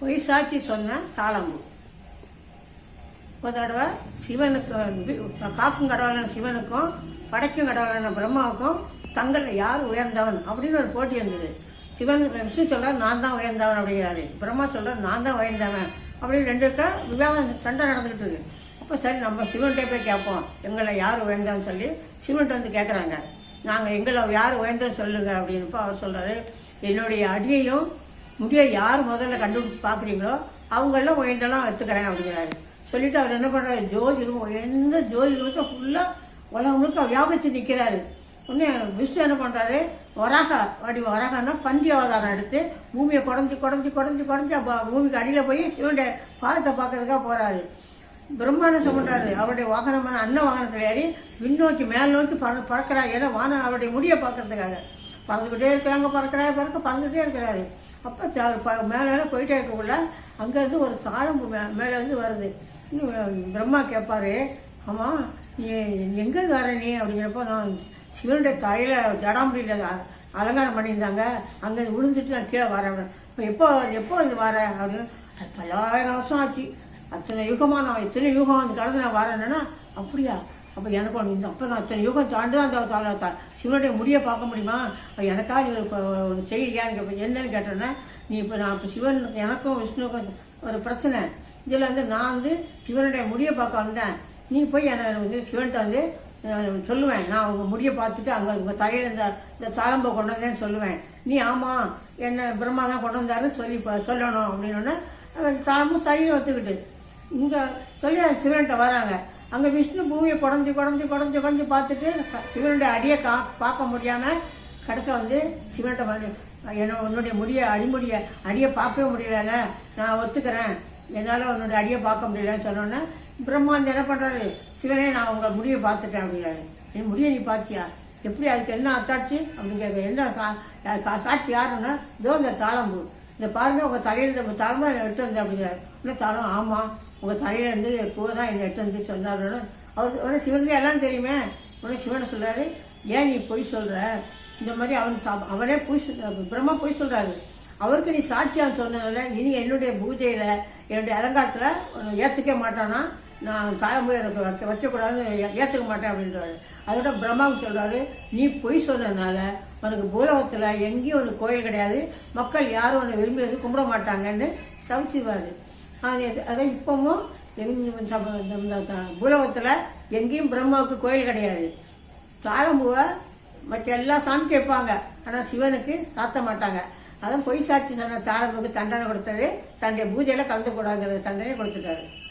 பொய் சாட்சி சொன்ன தாளம்பு ஒரு தடவை சிவனுக்கு காக்கும் கடவுளான சிவனுக்கும் படைக்கும் கடவுளான பிரம்மாவுக்கும் தங்களில் யார் உயர்ந்தவன்? அப்படின்னு ஒரு போட்டி இருந்தது. சிவன் விஷ்ணு சொல்கிறார் நான் தான் உயர்ந்தவன் அப்படிங்கிறாரு. பிரம்மா சொல்கிறார் நான் தான் உயர்ந்தவன் அப்படின்னு ரெண்டு பேர் விவாதம் சண்டை நடந்துகிட்டு இருக்கு. அப்போ சரி நம்ம சிவன்கிட்ட போய் கேட்போம். எங்களை யார் உயர்ந்தவன்? சொல்லி சிவன்கிட்ட வந்து கேட்குறாங்க நாங்கள் எங்களை யார் உயர்ந்தவன் சொல்லுங்க அப்படின்னப்போ அவர் சொல்கிறாரு என்னுடைய அடியையும் முடிய யார் முதல்ல கண்டுபிடிச்சு பார்க்குறீங்களோ அவங்களெல்லாம் உயர்ந்தெல்லாம் எடுத்துக்கிறேன் அப்படிங்கிறாரு. சொல்லிட்டு அவர் என்ன பண்ணுறாரு ஜோதி உயர்ந்த எந்த ஜோதி ஃபுல்லாக உலகம் முழுக்க வியாபித்து நிற்கிறாரு உடனே விஷ்ணு என்ன பண்ணுறாரு வராக அப்படி வராகன்னா பந்தி அவதாரம் எடுத்து பூமியை குடஞ்சி குடஞ்சி குடஞ்சி குடஞ்சி அப்போ பூமிக்கு அடியில் போய் சிவனுடைய பாதத்தை பார்க்கறதுக்காக போகிறாரு பிரம்மாண்டம் சொல்கிறாரு அவருடைய வாகனமான அன்ன வாகனத்தில் ஏறி விண்ணோக்கி மேல் நோக்கி பற பறக்கிறாரு. ஏன்னா வானம் அவருடைய முடியை பார்க்கறதுக்காக. பறந்துக்கிட்டே இருக்கிறாங்க பறக்கிறாரு பறக்க பறந்துகிட்டே இருக்கிறாரு. அப்போ மேலே மேலே போயிட்டே இருக்கக்குள்ள அங்கேருந்து ஒரு தாழம்பு மே மேலேருந்து வருது. இன்னும் பிரம்மா கேட்பாரு ஆமாம் நீ எங்கே வர நீ? அப்படிங்கிறப்போ நான் சிவனுடைய தலையில் ஜடாம்படியில் அலங்காரம் பண்ணியிருந்தாங்க. அங்கே விழுந்துட்டு நான் கீழே வரேன். இப்போ எப்போ எப்போ வந்து வரேன் அப்படின்னு அது பல்லாயிரம் வருஷம் ஆச்சு. அத்தனை யுகமாக நான் இத்தனை யுகம் வந்து கடந்து நான் வரேன்னா அப்படியா? அப்போ எனக்கு ஒன்று இந்த அப்போ நான் இத்தனை யுகம் தாண்டு தான் அந்த சிவனுடைய முடியை பார்க்க முடியுமா? அப்போ எனக்காக நீ ஒரு ப- ஒரு கேட்பேன் என்னன்னு கேட்டோன்னே நீ இப்போ நான் இப்போ சிவன் எனக்கும் விஷ்ணுவுக்கும் ஒரு பிரச்சனை. இதில் வந்து நான் வந்து சிவனுடைய முடியை பார்க்க வந்தேன். நீ போய் என்னை வந்து சிவன்கிட்ட வந்து சொல்லுவேன். நான் உங்க முடியை பார்த்துட்டு அங்கே உங்கள் தலையில் இந்த இந்த தாளம்பை கொண்டு வந்தேன்னு சொல்லுவேன். நீ ஆமாம் என்ன பிரம்மா தான் கொண்டு வந்தாருன்னு சொல்லி சொல்லணும் அப்படின்னு தாளம்பும் சரியும் ஒத்துக்கிட்டு. இங்கே சொல்லி சிவன்கிட்ட வராங்க. அங்கே விஷ்ணு பூமியை குடஞ்சு குடஞ்சு குடஞ்சி குடஞ்சு பார்த்துட்டு சிவனுடைய அடியை கா பார்க்க முடியாமல் கடைசியில் வந்து சிவன்கிட்ட வந்து என்ன உன்னுடைய முடிய அடிமுடிய அடியை பார்க்கவே முடியலன்னு நான் ஒத்துக்கிறேன். என்னால் உன்னுடைய அடியை பார்க்க முடியலன்னு சொன்னோன்னே பிரம்மா என்ன பண்ணுறாரு சிவனே நான் உங்களை முடியை பார்த்துட்டேன் அப்படிங்கிறாரு என் முடியை நீ பார்த்தியா? எப்படி? அதுக்கு என்ன அத்தாட்சி? அப்படின்னு கேட்க என்ன சா- கா- சாட்சி யாருன்னா இதோ இந்த தாளம்பூ இந்த பாருங்க உங்க தலையில இந்த தாளமா எடுத்து வந்து அப்படிங்கிறார் இன்னும் தாளம் ஆமா. உங்க தலையில இருந்து பூ தான் என்னை எடுத்து வந்து சொன்னாரு அவர் உடனே சிவனுக்கு எல்லாம் தெரியுமே? உடனே சிவனை சொல்றாரு ஏன் நீ பொய் சொல்ற? இந்த மாதிரி அவன் அவனே பொய் பிரம்மா பொய் சொல்றாரு. அவருக்கு நீ சாட்சியம் சொன்னதுனால இனி என்னுடைய பூஜையில என்னுடைய அலங்காரத்தில் ஏற்றுக்க மாட்டானா? நான் தாழம்பு எனக்கு வைக்க வைக்கக்கூடாதுன்னு ஏற்றுக்க மாட்டேன் அப்படின்றாரு. அதோட பிரம்மாவுக்கு சொல்கிறாரு நீ பொய் சொன்னதுனால உனக்கு பூலோகத்துல எங்கேயும் ஒன்று கோயில் கிடையாது. மக்கள் யாரும் உன்னை விரும்பி வந்து கும்பிட மாட்டாங்கன்னு சமைச்சிடுவார் அது அதான் இப்பவும் எங்க சப- இந்த- எங்கேயும் பிரம்மாவுக்கு கோயில் கிடையாது. தாழம்பூவை மற்ற எல்லாம் சாமி வைப்பாங்க ஆனால் சிவனுக்கு சாத்த மாட்டாங்க. அதான் பொய் சாட்சி சொன்ன தாழம்புக்கு தண்டனை கொடுத்தது தன்னுடைய பூஜையில் கலந்து தண்டனை கொடுத்துட்டாரு.